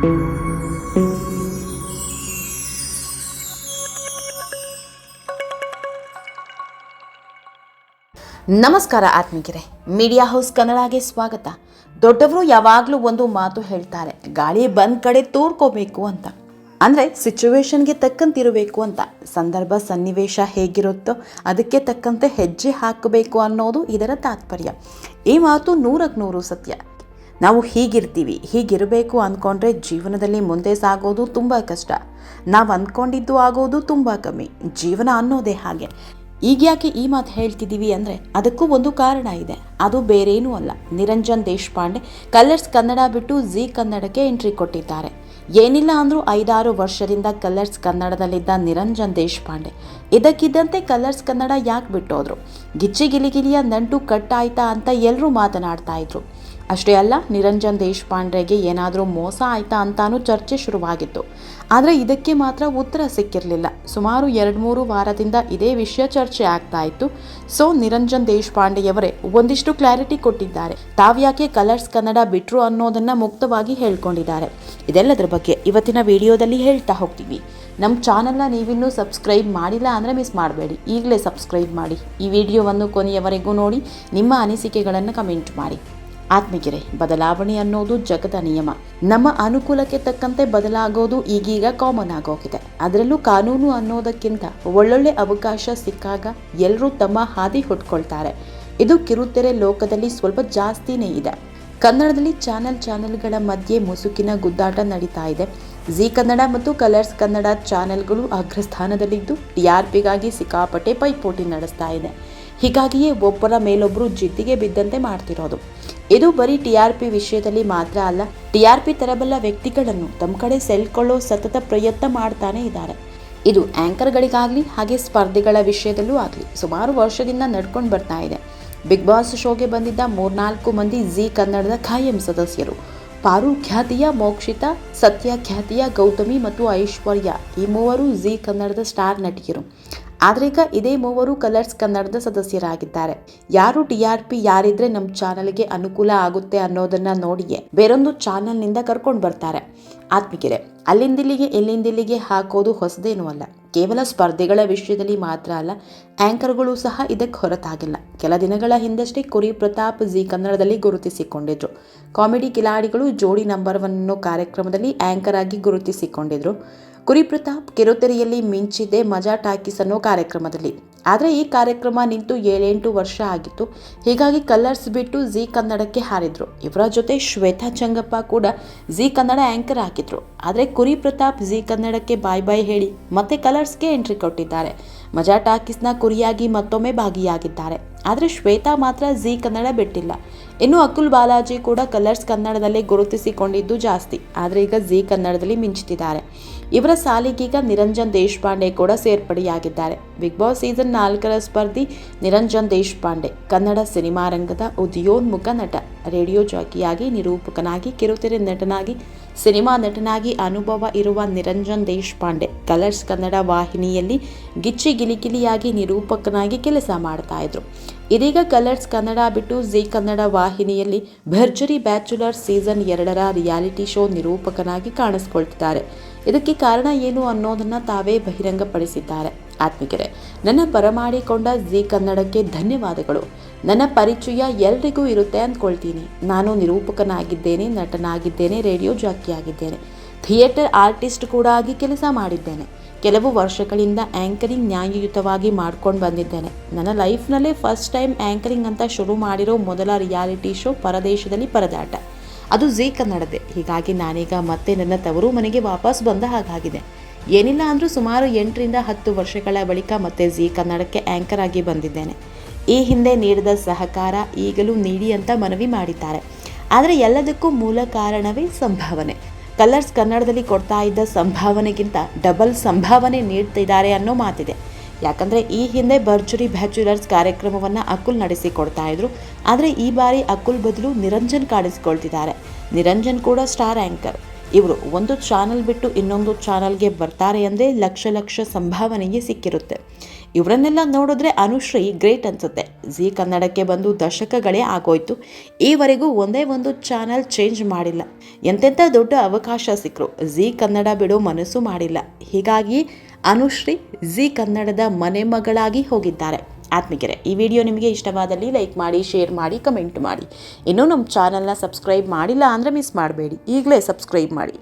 ನಮಸ್ಕಾರ ಆತ್ಮೀಗೆರೆ media house ಕನ್ನಡಗೆ ಸ್ವಾಗತ. ದೊಡ್ಡವರು ಯಾವಾಗಲೂ ಒಂದು ಮಾತು ಹೇಳ್ತಾರೆ, ಗಾಳಿ ಬಂದ್ ಕಡೆ ತೋರ್ಕೋಬೇಕು ಅಂತ. ಅಂದರೆ ಸಿಚುವೇಶನ್ಗೆ ತಕ್ಕಂತಿರಬೇಕು ಅಂತ. ಸಂದರ್ಭ, ಸನ್ನಿವೇಶ ಹೇಗಿರುತ್ತೋ ಅದಕ್ಕೆ ತಕ್ಕಂತೆ ಹೆಜ್ಜೆ ಹಾಕಬೇಕು ಅನ್ನೋದು ಇದರ ತಾತ್ಪರ್ಯ. ಈ ಮಾತು ನೂರಕ್ಕೆ ನೂರು ಸತ್ಯ. ನಾವು ಹೀಗಿರ್ತೀವಿ, ಹೀಗಿರಬೇಕು ಅಂದ್ಕೊಂಡ್ರೆ ಜೀವನದಲ್ಲಿ ಮುಂದೆ ಸಾಗೋದು ತುಂಬ ಕಷ್ಟ. ನಾವು ಅಂದ್ಕೊಂಡಿದ್ದು ಆಗೋದು ತುಂಬ ಕಮ್ಮಿ. ಜೀವನ ಅನ್ನೋದೇ ಹಾಗೆ. ಈಗ ಯಾಕೆ ಈ ಮಾತು ಹೇಳ್ತಿದ್ದೀವಿ ಅಂದರೆ ಅದಕ್ಕೂ ಒಂದು ಕಾರಣ ಇದೆ. ಅದು ಬೇರೇನೂ ಅಲ್ಲ. ನಿರಂಜನ್ ದೇಶಪಾಂಡೆ ಕಲರ್ಸ್ ಕನ್ನಡ ಬಿಟ್ಟು ಜಿ ಕನ್ನಡಕ್ಕೆ ಎಂಟ್ರಿ ಕೊಟ್ಟಿದ್ದಾರೆ. ಏನಿಲ್ಲ ಅಂದರೂ ಐದಾರು ವರ್ಷದಿಂದ ಕಲರ್ಸ್ ಕನ್ನಡದಲ್ಲಿದ್ದ ನಿರಂಜನ್ ದೇಶಪಾಂಡೆ. ಇದಕ್ಕಿದ್ದಂತೆ ಕಲರ್ಸ್ ಕನ್ನಡ ಯಾಕೆ ಬಿಟ್ಟೋದ್ರು? ಗಿಚ್ಚಿ ಗಿಲಿಗಿಲಿಯ ನಂಟು ಕಟ್ಟಾಯ್ತಾ ಅಂತ ಎಲ್ಲರೂ ಮಾತನಾಡ್ತಾ ಇದ್ರು. ಅಷ್ಟೇ ಅಲ್ಲ, ನಿರಂಜನ್ ದೇಶಪಾಂಡೆಗೆ ಏನಾದರೂ ಮೋಸ ಆಯ್ತಾ ಅಂತಾನೂ ಚರ್ಚೆ ಶುರುವಾಗಿತ್ತು. ಆದರೆ ಇದಕ್ಕೆ ಮಾತ್ರ ಉತ್ತರ ಸಿಕ್ಕಿರಲಿಲ್ಲ. ಸುಮಾರು ಎರಡು ಮೂರು ವಾರದಿಂದ ಇದೇ ವಿಷಯ ಚರ್ಚೆ ಆಗ್ತಾ ಇತ್ತು. ಸೊ, ನಿರಂಜನ್ ದೇಶಪಾಂಡೆಯವರೇ, ಒಂದಿಷ್ಟು ಕ್ಲಾರಿಟಿ ಕೊಟ್ಟಿದ್ದಾರೆ. ತಾವ್ಯಾಕೆ ಕಲರ್ಸ್ ಕನ್ನಡ ಬಿಟ್ರು ಅನ್ನೋದನ್ನು ಮುಕ್ತವಾಗಿ ಹೇಳ್ಕೊಂಡಿದ್ದಾರೆ. ಇದೆಲ್ಲದರ ಬಗ್ಗೆ ಇವತ್ತಿನ ವಿಡಿಯೋದಲ್ಲಿ ಹೇಳ್ತಾ ಹೋಗ್ತೀವಿ. ನಮ್ಮ ಚಾನಲ್ನ ನೀವಿನ್ನೂ ಸಬ್ಸ್ಕ್ರೈಬ್ ಮಾಡಿಲ್ಲ ಅಂದರೆ ಮಿಸ್ ಮಾಡಬೇಡಿ. ಈಗಲೇ ಸಬ್ಸ್ಕ್ರೈಬ್ ಮಾಡಿ. ಈ ವಿಡಿಯೋವನ್ನು ಕೊನೆಯವರೆಗೂ ನೋಡಿ, ನಿಮ್ಮ ಅನಿಸಿಕೆಗಳನ್ನು ಕಮೆಂಟ್ ಮಾಡಿ. ಆತ್ಮಗಿರೆ ಬದಲಾವಣೆ ಅನ್ನೋದು ಜಗದ ನಿಯಮ. ನಮ್ಮ ಅನುಕೂಲಕ್ಕೆ ತಕ್ಕಂತೆ ಬದಲಾಗೋದು ಈಗೀಗ ಕಾಮನ್ ಆಗೋಗಿದೆ. ಅದರಲ್ಲೂ ಕಾನೂನು ಅನ್ನೋದಕ್ಕಿಂತ ಒಳ್ಳೊಳ್ಳೆ ಅವಕಾಶ ಸಿಕ್ಕಾಗ ಎಲ್ಲರೂ ತಮ್ಮ ಹಾದಿ ಹುಟ್ಕೊಳ್ತಾರೆ ಇದು ಕಿರುತೆರೆ ಲೋಕದಲ್ಲಿ ಸ್ವಲ್ಪ ಜಾಸ್ತಿನೇ ಇದೆ. ಕನ್ನಡದಲ್ಲಿ ಚಾನೆಲ್ ಚಾನೆಲ್ಗಳ ಮಧ್ಯೆ ಮುಸುಕಿನ ಗುದ್ದಾಟ ನಡೀತಾ ಇದೆ. ಜಿ ಕನ್ನಡ ಮತ್ತು ಕಲರ್ಸ್ ಕನ್ನಡ ಚಾನೆಲ್ಗಳು ಅಗ್ರಸ್ಥಾನದಲ್ಲಿದ್ದು ಟಿಆರ್ಪಿಗಾಗಿ ಸಿಕ್ಕಾಪಟ್ಟೆ ಪೈಪೋಟಿ ನಡೆಸ್ತಾ ಇದೆ. ಹೀಗಾಗಿಯೇ ಒಬ್ಬರ ಮೇಲೊಬ್ಬರು ಜಿದ್ದಿಗೆ ಬಿದ್ದಂತೆ ಮಾಡ್ತಿರೋದು. ಇದು ಬರೀ ಟಿಆರ್ಪಿ ವಿಷಯದಲ್ಲಿ ಮಾತ್ರ ಅಲ್ಲ ಟಿಆರ್ಪಿ ತರಬಲ್ಲ ವ್ಯಕ್ತಿಗಳನ್ನು ತಮ್ಮ ಕಡೆ ಸೆಲ್ಕೊಳ್ಳೋ ಸತತ ಪ್ರಯತ್ನ ಮಾಡ್ತಾನೆ ಇದ್ದಾರೆ. ಇದು ಆ್ಯಂಕರ್ಗಳಿಗಾಗಲಿ ಹಾಗೆ ಸ್ಪರ್ಧೆಗಳ ವಿಷಯದಲ್ಲೂ ಆಗಲಿ ಸುಮಾರು ವರ್ಷದಿಂದ ನಡ್ಕೊಂಡು ಬರ್ತಾ ಇದೆ. ಬಿಗ್ ಬಾಸ್ ಶೋಗೆ ಬಂದಿದ್ದ ಮೂರ್ನಾಲ್ಕು ಮಂದಿ ಜಿ ಕನ್ನಡದ ಖಾಯಂ ಸದಸ್ಯರು. ಪಾರು ಖ್ಯಾತಿಯ ಮೋಕ್ಷಿತ ಸತ್ಯ ಖ್ಯಾತಿಯ ಗೌತಮಿ ಮತ್ತು ಐಶ್ವರ್ಯ. ಈ ಮೂವರು ಜಿ ಕನ್ನಡದ ಸ್ಟಾರ್ ನಟಿಯರು. ಆದರೆ ಈಗ ಇದೇ ಮೂವರು ಕಲರ್ಸ್ ಕನ್ನಡದ ಸದಸ್ಯರಾಗಿದ್ದಾರೆ. ಯಾರು ಟಿ ಆರ್ ಪಿ ಯಾರಿದ್ರೆ ನಮ್ಮ ಚಾನಲ್ಗೆ ಅನುಕೂಲ ಆಗುತ್ತೆ ಅನ್ನೋದನ್ನ ನೋಡಿಯೇ ಬೇರೊಂದು ಚಾನಲ್ನಿಂದ ಕರ್ಕೊಂಡು ಬರ್ತಾರೆ. ಆತ್ಮಿಗೆರೆ ಅಲ್ಲಿಂದಿಲ್ಲಿಗೆ ಇಲ್ಲಿಂದಿಲ್ಲಿಗೆ ಹಾಕೋದು ಹೊಸದೇನೂ ಅಲ್ಲ. ಕೇವಲ ಸ್ಪರ್ಧೆಗಳ ವಿಷಯದಲ್ಲಿ ಮಾತ್ರ ಅಲ್ಲ ಆ್ಯಂಕರ್ಗಳು ಸಹ ಇದಕ್ಕೆ ಹೊರತಾಗಿಲ್ಲ. ಕೆಲ ದಿನಗಳ ಹಿಂದಷ್ಟೇ ಕುರಿ ಪ್ರತಾಪ್ ಜಿ ಕನ್ನಡದಲ್ಲಿ ಗುರುತಿಸಿಕೊಂಡಿದ್ರು. ಕಾಮಿಡಿ ಕಿಲಾಡಿಗಳು ಜೋಡಿ ನಂಬರ್ ಒನ್ ಅನ್ನೋ ಕಾರ್ಯಕ್ರಮದಲ್ಲಿ ಆಂಕರ್ ಆಗಿ ಗುರುತಿಸಿಕೊಂಡಿದ್ರು. ಕುರಿ ಪ್ರತಾಪ್ ಕಿರುತೆರೆಯಲ್ಲಿ ಮಿಂಚಿದೆ ಮಜಾ ಟಾಕೀಸ್ ಅನ್ನೋ ಕಾರ್ಯಕ್ರಮದಲ್ಲಿ. ಆದರೆ ಈ ಕಾರ್ಯಕ್ರಮ ನಿಂತು ಏಳೆಂಟು ವರ್ಷ ಆಗಿತ್ತು. ಹೀಗಾಗಿ ಕಲರ್ಸ್ ಬಿಟ್ಟು ಜಿ ಕನ್ನಡಕ್ಕೆ ಹಾರಿದ್ರು. ಇವರ ಜೊತೆ ಶ್ವೇತಾ ಚಂಗಪ್ಪ ಕೂಡ ಜಿ ಕನ್ನಡ ಆ್ಯಂಕರ್ ಆಗಿದ್ರು. ಆದರೆ ಕುರಿ ಪ್ರತಾಪ್ ಜಿ ಕನ್ನಡಕ್ಕೆ ಬಾಯ್ ಬಾಯ್ ಹೇಳಿ ಮತ್ತೆ ಕಲರ್ಸ್ಗೆ ಎಂಟ್ರಿ ಕೊಟ್ಟಿದ್ದಾರೆ. ಮಜಾ ಟಾಕೀಸ್ನ ಕುರಿಯಾಗಿ ಮತ್ತೊಮ್ಮೆ ಭಾಗಿಯಾಗಿದ್ದಾರೆ. ಆದರೆ ಶ್ವೇತಾ ಮಾತ್ರ ಜಿ ಕನ್ನಡ ಬಿಟ್ಟಿಲ್ಲ. ಇನ್ನು ಅಕುಲ್ ಬಾಲಾಜಿ ಕೂಡ ಕಲರ್ಸ್ ಕನ್ನಡದಲ್ಲೇ ಗುರುತಿಸಿಕೊಂಡಿದ್ದು ಜಾಸ್ತಿ. ಆದರೆ ಈಗ ಜಿ ಕನ್ನಡದಲ್ಲಿ ಮಿಂಚುತ್ತಿದ್ದಾರೆ ಇವರ ಸಾಲಿಗೀಗ ನಿರಂಜನ್ ದೇಶಪಾಂಡೆ ಕೂಡ ಸೇರ್ಪಡೆಯಾಗಿದ್ದಾರೆ. ಬಿಗ್ ಬಾಸ್ ಸೀಸನ್ ನಾಲ್ಕರ ಸ್ಪರ್ಧಿ ನಿರಂಜನ್ ದೇಶಪಾಂಡೆ, ಕನ್ನಡ ಸಿನಿಮಾ ರಂಗದ ಉದಯೋನ್ಮುಖ ನಟ, ರೇಡಿಯೋ ಜಾಕಿಯಾಗಿ ನಿರೂಪಕನಾಗಿ, ಕಿರುತೆರೆ ನಟನಾಗಿ, ಸಿನಿಮಾ ನಟನಾಗಿ ಅನುಭವ ಇರುವ ನಿರಂಜನ್ ದೇಶಪಾಂಡೆ ಕಲರ್ಸ್ ಕನ್ನಡ ವಾಹಿನಿಯಲ್ಲಿ ಗಿಚ್ಚಿ ಗಿಲಿಗಿಲಿಯಾಗಿ ನಿರೂಪಕನಾಗಿ ಕೆಲಸ ಮಾಡ್ತಾ ಇದ್ರು. ಇದೀಗ ಕಲರ್ಸ್ ಕನ್ನಡ ಬಿಟ್ಟು ಜಿ ಕನ್ನಡ ವಾಹಿನಿಯಲ್ಲಿ ಭರ್ಜರಿ ಬ್ಯಾಚುಲರ್ ಸೀಸನ್ ಎರಡರ ರಿಯಾಲಿಟಿ ಶೋ ನಿರೂಪಕನಾಗಿ ಕಾಣಿಸ್ಕೊಳ್ತಿದ್ದಾರೆ. ಇದಕ್ಕೆ ಕಾರಣ ಏನು ಅನ್ನೋದನ್ನ ತಾವೇ ಬಹಿರಂಗಪಡಿಸಿದ್ದಾರೆ. ಆತ್ಮಿಕರೆ, ನನ್ನ ಪರಮಾಡಿಕೊಂಡ ಜಿ ಕನ್ನಡಕ್ಕೆ ಧನ್ಯವಾದಗಳು. ನನ್ನ ಪರಿಚಯ ಎಲ್ರಿಗೂ ಇರುತ್ತೆ ಅಂದ್ಕೊಳ್ತೀನಿ. ನಾನು ನಿರೂಪಕನಾಗಿದ್ದೇನೆ, ನಟನಾಗಿದ್ದೇನೆ, ರೇಡಿಯೋ ಜಾಕಿಯಾಗಿದ್ದೇನೆ. ಥಿಯೇಟರ್ ಆರ್ಟಿಸ್ಟ್ ಕೂಡ ಆಗಿ ಕೆಲಸ ಮಾಡಿದ್ದೇನೆ. ಕೆಲವು ವರ್ಷಗಳಿಂದ ಆ್ಯಂಕರಿಂಗ್ ನ್ಯಾಯಯುತವಾಗಿ ಮಾಡ್ಕೊಂಡು ಬಂದಿದ್ದೇನೆ. ನನ್ನ ಲೈಫ್ನಲ್ಲೇ ಫಸ್ಟ್ ಟೈಮ್ ಆ್ಯಂಕರಿಂಗ್ ಅಂತ ಶುರು ಮಾಡಿರೋ ಮೊದಲ ರಿಯಾಲಿಟಿ ಶೋ ಪರದೇಶದಲ್ಲಿ ಪರದಾಟ. ಅದು ಝೀ ಕನ್ನಡದೆ ಹೀಗಾಗಿ ನಾನೀಗ ಮತ್ತೆ ನನ್ನ ತವರು ಮನೆಗೆ ವಾಪಸ್ ಬಂದ ಹಾಗಾಗಿದೆ. ಏನಿಲ್ಲ ಅಂದರೂ ಸುಮಾರು ಎಂಟರಿಂದ ಹತ್ತು ವರ್ಷಗಳ ಬಳಿಕ ಮತ್ತೆ ಝೀ ಕನ್ನಡಕ್ಕೆ ಆ್ಯಂಕರ್ ಆಗಿ ಬಂದಿದ್ದೇನೆ. ಈ ಹಿಂದೆ ನೀಡಿದ ಸಹಕಾರ ಈಗಲೂ ನೀಡಿ ಅಂತ ಮನವಿ ಮಾಡಿದ್ದಾರೆ. ಆದರೆ ಎಲ್ಲದಕ್ಕೂ ಮೂಲ ಕಾರಣವೇ ಸಂಭಾವನೆ. ಕಲರ್ಸ್ ಕನ್ನಡದಲ್ಲಿ ಕೊಡ್ತಾ ಇದ್ದ ಸಂಭಾವನೆಗಿಂತ ಡಬಲ್ ಸಂಭಾವನೆ ನೀಡ್ತಿದ್ದಾರೆ ಅನ್ನೋ ಮಾತಿದೆ. ಯಾಕಂದರೆ ಈ ಹಿಂದೆ ಭರ್ಜುರಿ ಬ್ಯಾಚುಲರ್ಸ್ ಕಾರ್ಯಕ್ರಮವನ್ನು ಅಕುಲ್ ನಡೆಸಿಕೊಡ್ತಾ ಇದ್ರು. ಆದರೆ ಈ ಬಾರಿ ಅಕುಲ್ ಬದಲು ನಿರಂಜನ್ ಕಾಣಿಸಿಕೊಳ್ತಿದ್ದಾರೆ. ನಿರಂಜನ್ ಕೂಡ ಸ್ಟಾರ್ ಆ್ಯಂಕರ್ ಇವರು ಒಂದು ಚಾನಲ್ ಬಿಟ್ಟು ಇನ್ನೊಂದು ಚಾನಲ್ಗೆ ಬರ್ತಾರೆ ಅಂದರೆ ಲಕ್ಷ ಲಕ್ಷ ಸಂಭಾವನೆಗೆ ಸಿಕ್ಕಿರುತ್ತೆ. ಇವರನ್ನೆಲ್ಲ ನೋಡಿದ್ರೆ ಅನುಶ್ರೀ ಗ್ರೇಟ್ ಅನ್ಸುತ್ತೆ. ಜಿ ಕನ್ನಡಕ್ಕೆ ಬಂದು ದಶಕಗಳೇ ಆಗೋಯ್ತು. ಈವರೆಗೂ ಒಂದೇ ಒಂದು ಚಾನಲ್ ಚೇಂಜ್ ಮಾಡಿಲ್ಲ. ಎಂತೆಂಥ ದೊಡ್ಡ ಅವಕಾಶ ಸಿಕ್ಕರು ಜಿ ಕನ್ನಡ ಬಿಡೋ ಮನಸ್ಸು ಮಾಡಿಲ್ಲ. ಹೀಗಾಗಿ ಅನುಶ್ರೀ ಜಿ ಕನ್ನಡದ ಮನೆ ಮಗಳಾಗಿ ಹೋಗಿದ್ದಾರೆ. ಆತ್ಮಿಕರೆ, ಈ ವಿಡಿಯೋ ನಿಮಗೆ ಇಷ್ಟವಾದಲ್ಲಿ ಲೈಕ್ ಮಾಡಿ, ಶೇರ್ ಮಾಡಿ, ಕಮೆಂಟ್ ಮಾಡಿ. ಇನ್ನೂ ನಮ್ಮ ಚಾನಲ್ನ ಸಬ್ಸ್ಕ್ರೈಬ್ ಮಾಡಿಲ್ಲ ಅಂದರೆ ಮಿಸ್ ಮಾಡಬೇಡಿ. ಈಗಲೇ ಸಬ್ಸ್ಕ್ರೈಬ್ ಮಾಡಿ.